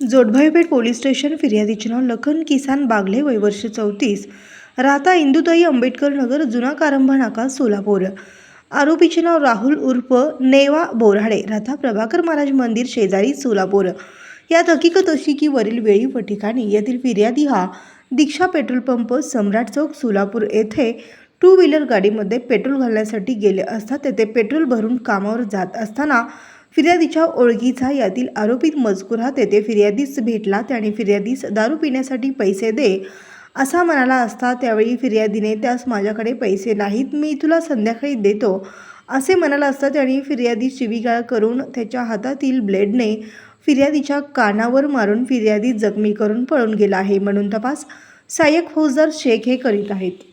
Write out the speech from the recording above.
जोडभाईपेठ police station फिर्यादीचे नाव लखन किसान बागले वयवर्ष चौतीस. राहता इंदुताई आंबेडकर नगर जुना कारंभ नाका सोलापूर. आरोपीचे नाव राहुल उर्फ नेवा बोराडे. राहता प्रभाकर महाराज मंदिर शेजारी सोलापूर. यात हकीकत अशी की वरील वेळी व ठिकाणी येथील फिर्यादी हा दीक्षा पेट्रोल पंप सम्राट चौक सोलापूर येथे टू व्हीलर गाडीमध्ये पेट्रोल घालण्यासाठी गेले असता तेथे पेट्रोल भरून कामावर जात असताना फिर्यादीच्या ओळखीचा यातील आरोपित मजकूर हा तेथे फिर्यादीस भेटला. त्याने फिर्यादीस दारू पिण्यासाठी पैसे दे असा म्हणाला असता त्यावेळी फिर्यादीने त्यास माझ्याकडे पैसे नाहीत मी तुला संध्याकाळी देतो. असे म्हणाला असता त्याने फिर्यादी शिवीगाळ करून त्याच्या हातातील ब्लेडने फिर्यादीच्या कानावर मारून फिर्यादी जखमी करून पळून गेला आहे. म्हणून तपास सहाय्यक फौजदार शेख हे करीत आहेत.